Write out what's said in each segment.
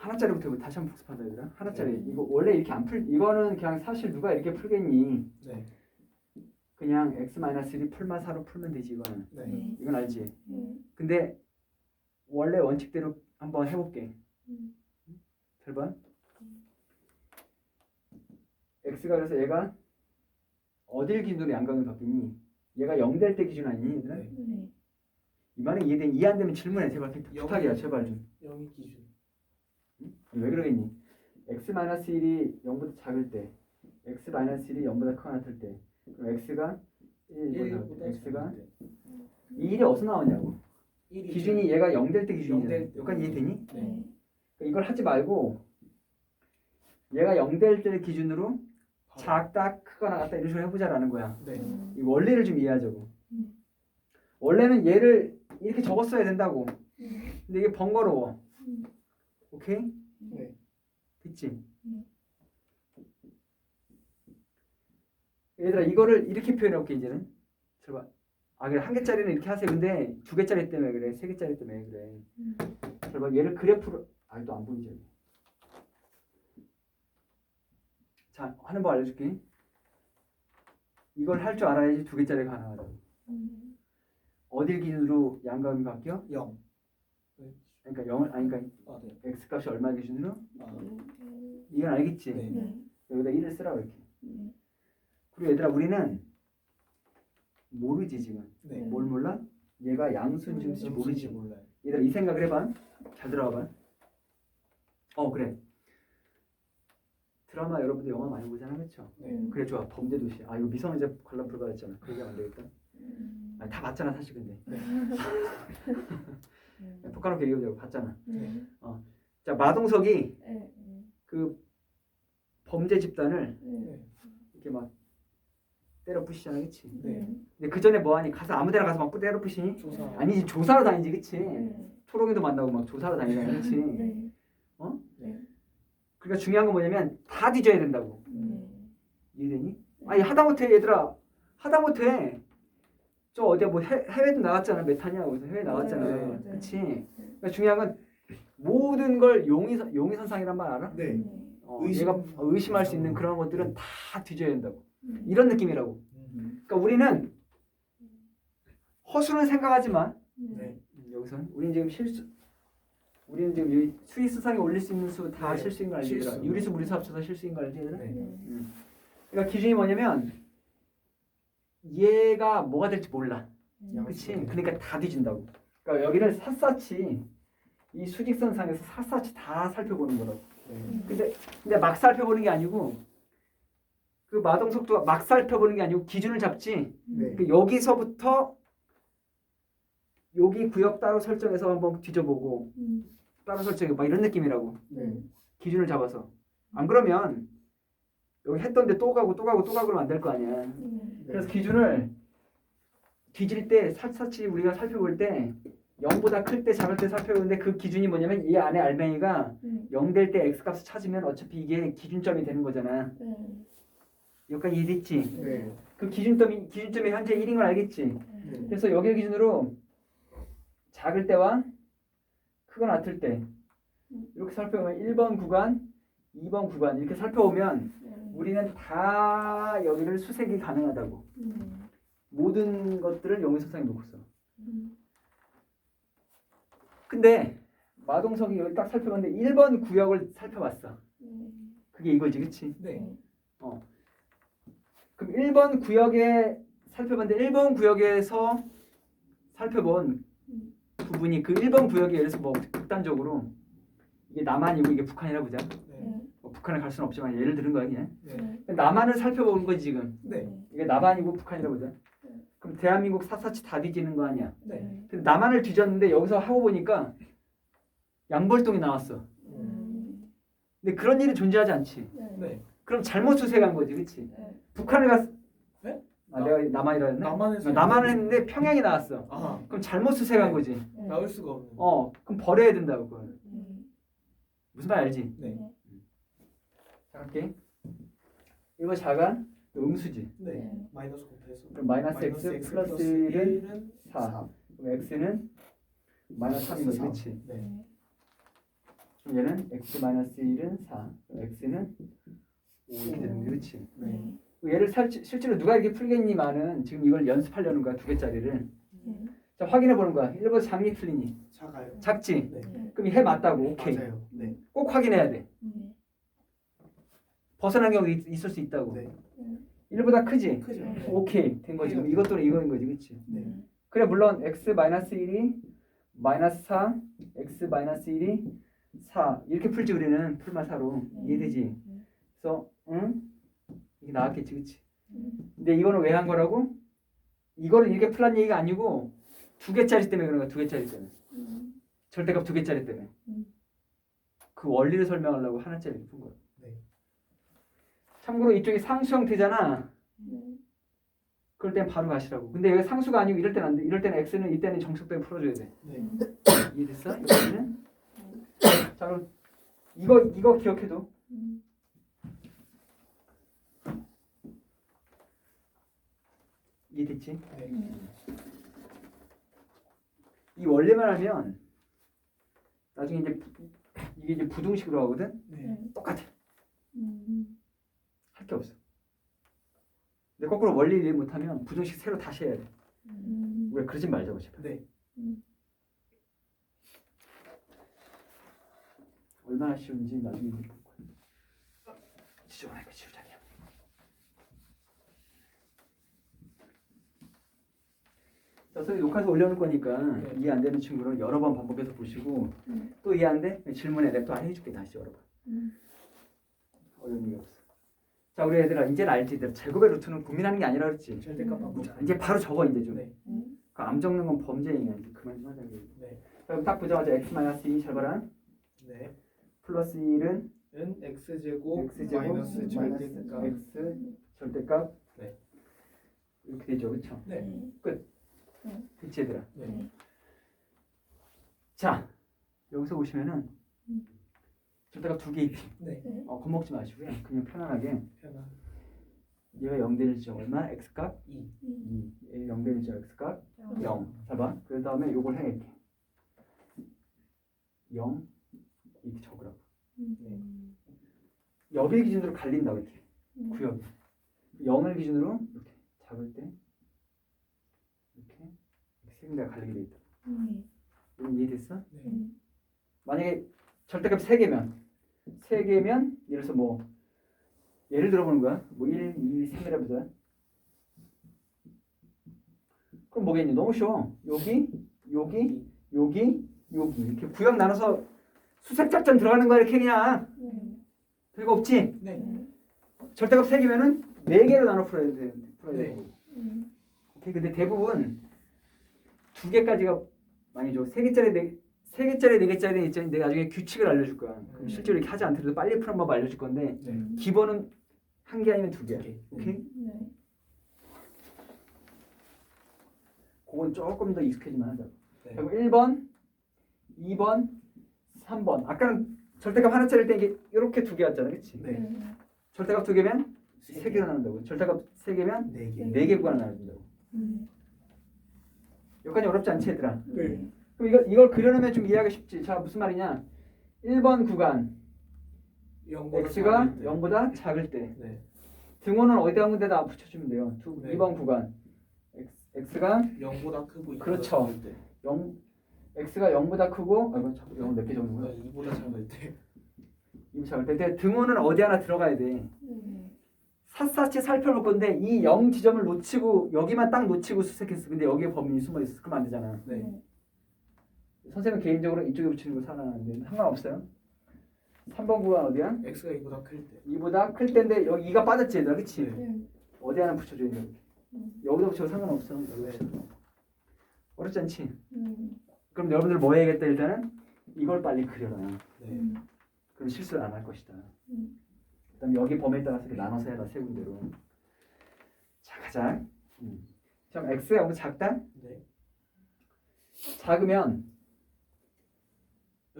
하나짜리부터 다시 한번 복습한다 얘들아. 하나짜리. 네. 이거 원래 이렇게 안 풀. 이거는 그냥 사실 누가 이렇게 풀겠니? 네. 그냥 x-1 풀마 4로 풀면 되지 이거는. 네. 이건 알지. 네. 근데 원래 원칙대로 한번 해볼게. 음. 잘 봐. x가 그래서 얘가 어딜 기준으로 양강이 바뀌니? 얘가 0 될 때 기준 아니니 얘들아? 네. 네. 이 말은 이해된 이해 안 되면 질문해 제발 영. 부탁이야 제발 좀. 영의 기준. 왜 그러겠니? x-1이 0보다 작을 때 x-1이 0보다 크거나 같을 때 그럼 x가 1보다 1보다 x가 이 일이 어디서 나오냐고 기준이 얘가 0 될 때 기준이잖아. 여기까지 이해되니? 네. 네. 이걸 하지 말고 얘가 0 될 때 기준으로 작다 크거나 같다 이런 식으로 해보자라는 거야 네. 음. 이 원리를 좀 이해하자고 음. 원래는 얘를 이렇게 적었어야 된다고 음. 근데 이게 번거로워 음. 오케이? 네. 됐지? 음. 얘들아 이거를 이렇게 표현해볼게 이제는 들어봐 아 그래 한 개짜리는 이렇게 하세요 근데 두 개짜리 때문에 그래 세 개짜리 때문에 그래 음. 들어봐 얘를 그래프로 아또 안 보이죠 자 하는 법 알려줄게 이걸 할 줄 알아야지 두 개짜리가 가능하다고 음. 어딜 기준으로 양감이 바뀌어? 0. 그러니까 0을 아니 그러니까 아, 네. x 값이 얼마 기준으로? 아, 음. 이건 알겠지? 네. 네. 여기다 1을 쓰라고 이렇게 네. 그리고 얘들아 우리는 모르지 지금 네. 뭘 몰라? 얘가 양수인지 지 모르지 몰라요. 얘들아 이 생각을 해봐 잘 들어봐봐 어 그래 드라마 여러분들 영화 많이 보잖아 그렇죠? 네. 그래 좋아 범죄 도시 아 이거 미성년자 관람 불가했잖아 그 얘기하면 안 되겠다 음. 아니, 다 봤잖아 사실 근데 음. 독하놓고 얘기해보자고 봤잖아 네. 자 마동석이 네. 네. 그 범죄 집단을 네. 이렇게 막 때려 부시잖아 그치? 네. 근데 그 전에 뭐하니 가서 아무데나 가서 막 때려 부시니? 조사. 아니지 조사로 다니지 그치? 네. 초롱이도 만나고 막 조사로 다니잖아 그치? 네. 그러니까 중요한 건 뭐냐면 다 뒤져야 된다고 네. 이해되니? 아니 하다못해 얘들아 하다못해 저 어디야 뭐 해, 해외도 나갔잖아 메타냐 거기서 해외 나갔잖아 네, 네. 그치? 그러니까 중요한 건 모든 걸 용의선, 용의 선상이란 말 알아? 네. 어, 의심. 얘가 의심할 수 있는 그런 것들은 다 뒤져야 된다고 음. 이런 느낌이라고 음. 그러니까 우리는 허술은 생각하지 마 네. 음, 여기서는 우리는 지금 실수 우리는 지금 이 수의수상에 올릴 수 있는 수다 네, 실수인 거 알지? 실수. 유리수 무리수 합쳐서 실수인 거 알지? 네. 네. 그러니까 기준이 뭐냐면 얘가 뭐가 될지 몰라. 음. 그치? 그러니까 다 뒤진다고. 그러니까 여기를 샅샅이 이 수직선상에서 샅샅이 다 살펴보는 거라고. 네. 근데 근데 막 살펴보는 게 아니고 그 마동석도 막 살펴보는 게 아니고 기준을 잡지. 네. 그 여기서부터 여기 구역 따로 설정해서 한번 뒤져보고 음. 따로 설정해 막 이런 느낌이라고. 네. 기준을 잡아서. 안 그러면 여기 했던데 또 가고 또 가고 또 가고 그러면 안 될 거 아니야. 네. 그래서 기준을 뒤질 때 샅샅이 우리가 살펴볼 때 0보다 클 때 작을 때 살펴보는데 그 기준이 뭐냐면 이 안에 알맹이가 네. 0될 때 x 값을 찾으면 어차피 이게 기준점이 되는 거잖아. 네. 여기까지 이해됐지? 네. 그 기준점이 기준점이 현재 1인 걸 알겠지? 네. 그래서 여기 기준으로 작을 때와 크거나 같을 때 이렇게 살펴보면 1번 구간, 2번 구간 이렇게 살펴보면 네. 우리는 다 여기를 수색이 가능하다고. 음. 모든 것들을 용의선상에 놓고서. 음. 근데 마동석이 여기 딱 살펴봤는데 1번 구역을 살펴봤어. 네. 그게 이거지, 그치? 네. 그럼 1번 구역에 살펴봤는데 1번 구역에서 살펴본 음. 부분이 그 1번 구역에 예를 들어서 뭐 극단적으로 이게 남한이고 이게 북한이라 보자. 네. 뭐 북한에 갈 수는 없지만 예를 들은 거 아니야? 네. 남한을 살펴보는 거지 지금. 네. 이게 남한이고 북한이라 보자. 네. 그럼 대한민국 샅샅이 다 뒤지는 거 아니야? 네. 근데 남한을 뒤졌는데 여기서 하고 보니까 양벌동이 나왔어. 음. 근데 그런 일이 존재하지 않지. 네. 네. 그럼 잘못 수색한 거지, 그렇지? 네. 북한을 갔. 네? 아, 내가 남한이라 했나? 남한에서 남한을 했는데 평양이 나왔어. 아, 그럼 잘못 수색한 네. 거지. 네. 나올 수가 없는. 어, 그럼 버려야 된다고 그걸. 음. 무슨 말 알지? 네. 자, 할게. 이거 자가 음수지. 네. 네. 마이너스 곱해서 그럼 마이너스 x 플러스 1은 1은 4. 그럼 x는 마이너스 3인 거지, 그렇지? 네. 얘는 x 마이너스 1은 4. x는 5 이렇게 되는 거지. 그렇지? 네. 얘를 살, 실제로 누가 이렇게 풀겠니만은 지금 이걸 연습하려는 거야 두 개짜리를. 네. 자 확인해 보는 거야. 1번 작니 틀리니? 작아요. 작지? 네. 네. 그럼 해 맞다고. 오케이. 맞아요. 네. 꼭 확인해야 돼. 네. 벗어난 경우 있, 있을 수 있다고. 네. 1보다 크지? 크죠. 네. 네. 오케이 된 거지. 그럼 이것 또는 이거인 거지, 그렇지? 네. 그래 물론 x 마이너스 1이 마이너스 4, x 마이너스 1이 4 이렇게 풀지 우리는 풀마 4로 네. 이해되지? 네. 그래서 응? 이게 나왔겠지, 그렇지? 음. 근데 이거는 왜 한 거라고? 이거를 이렇게 풀란 얘기가 아니고 두 개짜리 때문에 그런 거야, 두 개짜리 때문에. 음. 절대값 두 개짜리 때문에. 음. 그 원리를 설명하려고 하나짜리 푼 거야. 네. 참고로 이쪽이 상수 형태잖아. 네. 그럴 땐 바로 가시라고. 근데 여기 상수가 아니고 이럴 때는 안 돼. 이럴 때는 x는 이때는 정석대로 풀어줘야 돼. 네. 이해됐어? 이거는? 자 그럼 이거 이거 기억해도 음. 이해됐지? 네. 음. 이 원리만 하면 나중에 이제 부- 이게 이제 부등식으로 하거든. 네. 똑같아. 음. 할게 없어. 근데 거꾸로 원리 이해 못하면 부등식 새로 다시 해야 돼. 음. 우리가 그러지 말자고 제발. 네. 얼마나 쉬운지 나중에 이제 볼 거야. 지저분하니까 지우자니야. 자, 선생님 녹화해서 올려놓을 거니까 네. 이해 안 되는 친구는 여러 번 반복해서 보시고 음. 또 이해 안 돼? 질문에 내가 또안 해줄게 다시 여러 번. 음. 어려운 게 없어. 자 우리 애들아 이제는 알지? 제곱의 루트는 고민하는 게 아니라 그랬지? 절대값 음. 바꾸자. 이제 바로 적어 이제 좀. 네. 음. 그암 적는 건 범죄행위야. 이제 그만 좀 하자. 네. 자 그럼 딱 보자마자 x 마이너스 2 절반한 네. 플러스 1은 은 x 제곱 x 제곱 마이너스 절대값. x 절대값 네. 이렇게 되죠, 그렇죠? 네. 그치 얘들아. 네. 자 여기서 보시면은 음. 절대값 두개 있지. 네. 네. 어, 겁먹지 마시고요. 그냥 편안하게 편한 얘가 0 되죠. 얼마? x 값 2. 2. 얘0 되죠. x 값 음. 0. 잡아. 그 다음에 요걸 해 이렇게. 0 이렇게 적으라고. 음. 여기 기준으로 갈린다고 이렇게. 음. 구역이. 0을 기준으로 이렇게 잡을 때 이렇게 세 군데가 갈리게 돼 있다. 음. 이해됐어? 네. 음. 만약에 절대값 3개면 3개면 예를 들어서 뭐 예를 들어 보는 거야. 뭐 1, 2, 3이라 보자. 그럼 뭐겠니? 너무 쉬워. 여기, 여기, 여기, 여기 이렇게 구역 나눠서 수색 작전 들어가는 거야 이렇게 그냥 음. 별거 없지? 네. 음. 절대값 3개면은 4개로 나눠 풀어야 돼. 풀어야 네. 되고. 음. 오케이. 근데 대부분 두 개까지가 많이 줘. 세 개짜리 네, 세 개짜리 네 개짜리 있잖니 내가 나중에 규칙을 알려줄 거야. 그럼 음. 실제로 이렇게 하지 않더라도 빨리 푸는 법 알려줄 건데 네. 기본은 한 개 아니면 두. 개. 오케이? 네. 그건 조금 더 익숙해지면 하자. 네. 그리고 1번, 2번, 3번. 아까는 절대값 하나짜리일 때 이게 이렇게 두 개였잖아, 그렇지? 네. 음. 절대값 두 개면 세 개로 나눈다고. 절대값 세 개면 네 개. 네 개 구간 나눈다고. 음. 여기까지 어렵지 않지, 얘들아? 네. 그럼 이걸 이걸 그려놓으면 좀 이해하기 쉽지. 자, 무슨 말이냐? 1번 구간 x가 작을 때. 0보다 작을 때 네. 등호는 어디다 한 군데다 붙여주면 돼요. 두, 네. 2번 구간 x, x가 0보다 크고 2보다 그렇죠. 작을 때. 0 x가 0보다 크고 아이고 자꾸 0 몇개 적는 거야? 2보다 작을 때. 이거 작을 때 근데 등호는 어디 하나 들어가야 돼. 음. 샅샅이 살펴볼 건데 이 0 지점을 놓치고 여기만 딱 놓치고 수색했어. 근데 여기에 범인이 숨어 있어. 그러면 안 되잖아. 네. 선생님은 개인적으로 이쪽에 붙이는 거 상관없는데 상관없어요. 3번 구간 어디야? x가 2보다 클 때. 2보다 클 때인데 여기 2가 빠졌지 얘들아 그치? 네. 음. 어디 하나 붙여줘야 돼. 음. 여기다 붙여도 상관없어. 네. 어렵지 않지? 음. 그럼 여러분들 뭐 해야겠다 일단은 이걸 빨리 그려라. 네. 음. 그럼 실수를 안 할 것이다. 음. 그다음 여기 범위에 따라서 이렇게 나눠서 해라 세 군데로. 자 가자. 음. 그럼 x가 0보다 작다? 네. 작으면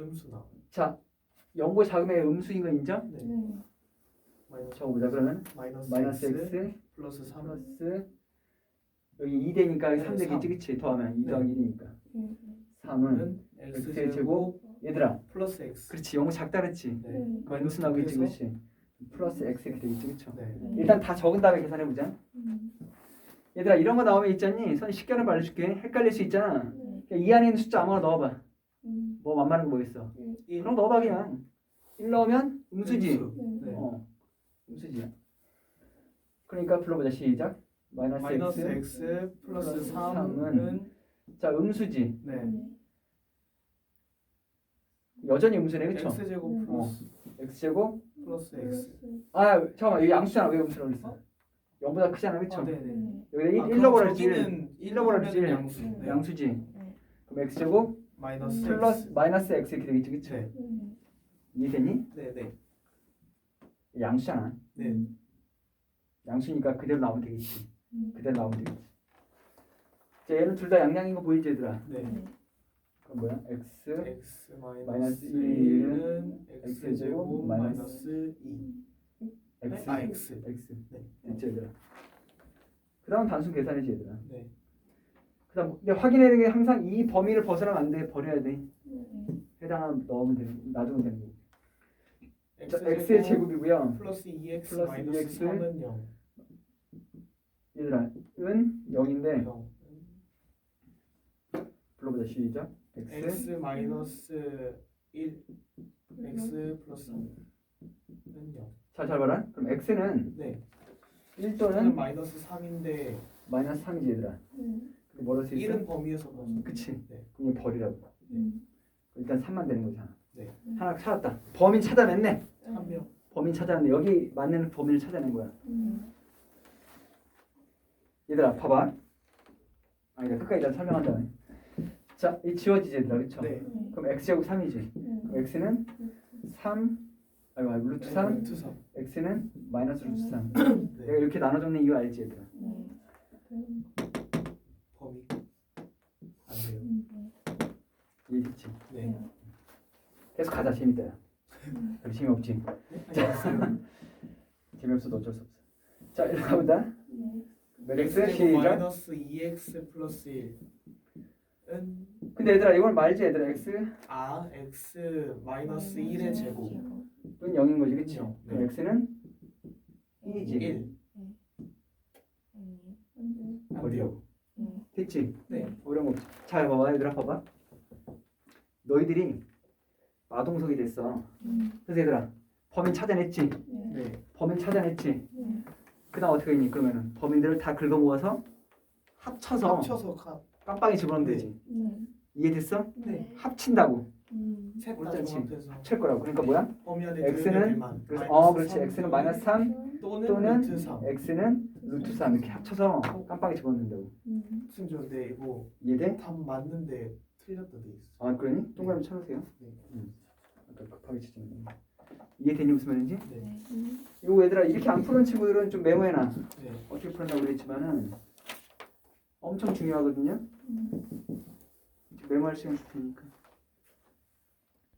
음수 나와. 자 0보다 작으면 음수인 거 인정? 네. 음. 마이너스 적어보자 그러면 마이너스, 마이너스 x, x 플러스 3 플러스 여기 2 되니까 네, 3 되겠지 삼. 그치? 더하면 2 네. 더하기 1이니까 음. 3은 은 x의 제곱 얘들아 플러스 x. 그렇지 영어 작다 그랬지 네. 마이너스 나오고 있지 그래서- 그렇지 플러스 x 이렇게 되겠지 그쵸 네. 일단 다 적은 다음에 계산해보자 얘들아 이런 거 나오면 있잖니 선 쉽게 하나 말해줄게 헷갈릴 수 있잖아 그러니까 이 안에 있는 숫자 아무거나 넣어봐 뭐 만만한 거뭐 있어? 일. 그럼 넣어봐 그냥. 1 넣으면 음수지. 음수. 네. 어 음수지. 그러니까 불러보자 시작. 마이너스, 마이너스 x x 플러스 플러스 3은 자 음수지. 네. 여전히 음수네 그쵸? X 제곱 음. 플러스 x제곱 플러스 x. 아 잠깐만 여기 양수잖아 왜 음수라고 그랬어? 0보다 크잖아 그쵸? 아, 네네. 여기다 아, 1 그럼 넣어버렸지 저기는 1 넣어버렸지 양수. 네. 양수지. 그럼 x제곱 마이너스 플러스 x. 마이너스 x 이렇게 되겠지 그쵸 네. 이해되니? 네네. 양수잖아 네. 양수니까 그대로 나오면 되겠지 그대로 나오면 되겠지 자 얘는 둘 다 양양인 거 보이지 얘들아 네. 그럼 뭐야 x x 마이너스 마이너스 1은 1은 x 제곱 마이너스 2. x 아 x. x 네. 됐지 얘들아 그 다음 단순 계산이지 얘들아 네. 그 다음 근데 확인해야 되는 게 항상 이 범위를 벗어나면 안 돼. 버려야 돼. 해당하면 넣으면 되는 놔두면 되는 자, x의 제곱이고요. 플러스 2x 플러스 마이너스 2x 3은 0. 얘들아 은 0인데 0. 불러보자. 시작. X, 마이너스 1 x 플러스 3은 0. 자, 잘 봐라. 그럼 x는 네. 1 저는 또는 마이너스 3인데 마이너스 3이지 얘들아 뭐로 있어? 1은 범위에서 벗어. 그치 네. 그럼 버리라고 일단 3만 되는 거잖아 네. 하나 찾았다 범인 찾아냈네 한 명. 범인 찾아냈네 여기 맞는 범인을 찾아낸 거야 얘들아 봐봐 아니다 끝까지 난 설명한다 자이 지워지지 얘들아 그쵸? 네. 그럼 x제곱 3이지 그럼 x는 3 아이고 아이고 루트 3 루트 3. x는 마이너스 루트 3 네. 내가 이렇게 나눠 적는 이유 알지 얘들아 범위. 안 돼요. 이해됐지? 네. 계속 가자 재밌다 야 별로 재미없지? 알겠어요. 재미없어도 어쩔 수 없어 자 이렇게 가보자 x x 시작 마이너스 2x 플러스 1은 근데 얘들아 이걸 말지 얘들아 x는 아 x 마이너스 1의 제곱 0인 거지 그치? 네. 그럼 x는 1이지 1. 안 어디요? 돼요. 됐지? 네. 어려운 거 없지 잘 봐봐 얘들아 봐봐 너희들이 마동석이 됐어 그래서 얘들아 범인 찾아냈지? 네. 범인 찾아냈지? 그 다음 어떻게 했니? 그러면은 범인들을 다 긁어 모아서 합쳐서 합쳐서 가. 깜빵에 집어넣으면 되지 이해됐어? 네. 합친다고 셋다 옳지. 종합해서 합칠 거라고 그러니까 뭐야? X는 어 그렇지 삼 x는 마이너스 3 또는, 또는 루트 3. x는 루트 3 이렇게 합쳐서 깜빵에 집어넣는다고 승조인데 이거 이해돼? 답 맞는데 틀렸다 돼 있어. 아 그러니? 동그라미 쳐놓으세요 네. 음. 아까 급하게 치지 마 이해되니 무슨 말인지? 네. 이거 얘들아 이렇게 안 푸는 친구들은 좀 메모해놔 네. 어떻게 푸는다고 그랬지만은 엄청 중요하거든요 메모할 시간 줄 테니까